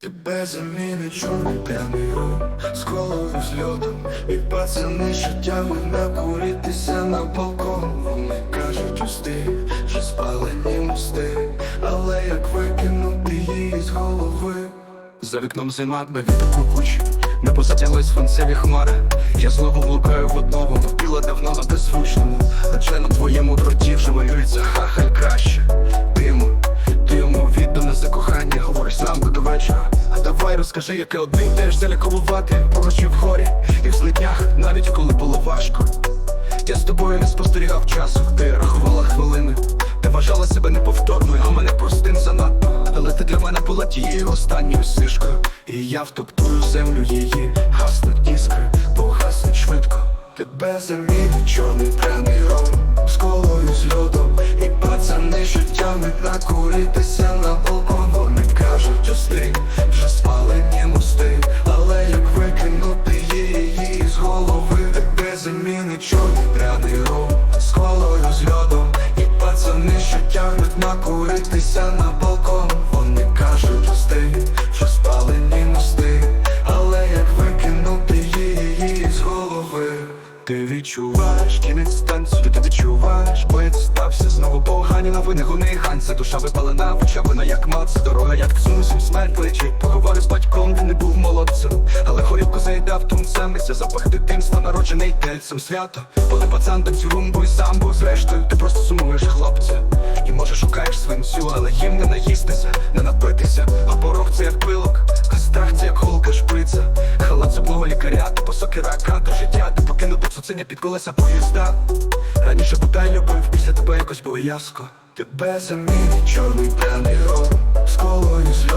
Тебе замінить чорний пряний рум З головою з льодом І пацани, тягнуть накуритися на балкон Вони кажуть усти, що спалені мости. Але як викинути її з голови? За вікном зима, від кучі Не позатягли свинцеві хмари. Я знову блукаю в одному Біло давно на беззвучному. Адже на твоєму дроті вже воюється зранку А давай розкажи, яке один теж залікувати Поруч і в горі, і в злитнях Навіть коли було важко. Я з тобою не спостерігав часу Ти рахувала хвилини. Ти вважала себе неповторною, а мене простим занадто. Але ти для мене була тією останньою сишкою. І я втоптую землю її Гаснуть іскри, погаснуть швидко Тебе замінить чорний пряний вже спалені мости. Але як викинути її з голови замінить чорний пряний ром З колою з льодом. І пацани, що тягнуть накуритися на балкон. Вони кажуть, остинь, вже спалені мости. Але як викинути її з голови? Ти відчуваєш кінець станцію, ти відчуваєш, бо стався знову погані новини, гуни ганця Душа випалена, вичавина як мац, дорога як цусів, лечить Поговорю з батьком, він не був молодцем. Але хорівку заїдав тунцем, і запах дитинства, народжений тельцем. Свято Коли пацан танцю румбу і самбу, зрештою ти просто сумуєш хлопця. І може шукаєш свинцю, але їм не наїстися, не напитися. А порог це як пилок, а страх це як голка шприця Халат зубного лікаря, ти посоки рака, до життя, ти покинути цуценя під колеса поїзда. Раніше бодай любив, після тебе якось було яско. Тебе замінить чорний пряний ром З колою з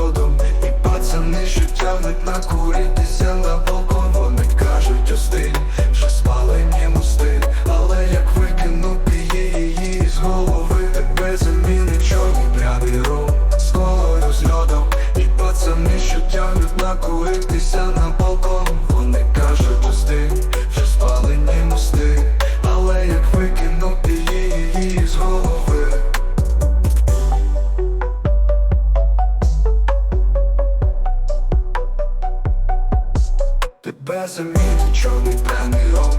тягнуть на балкон. Вони кажуть, пусти, вже спалені мости. Але як викинути її з голови. Тебе замітить чорний пряний ром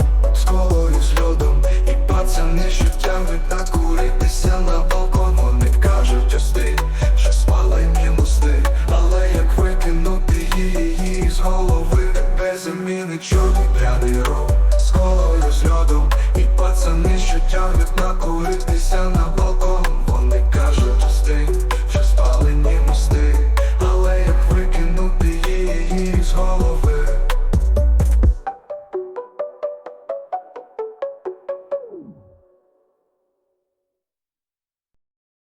Замінить чорний пряний ром З колою з льодом. І пацани, що тягнуть накуритися на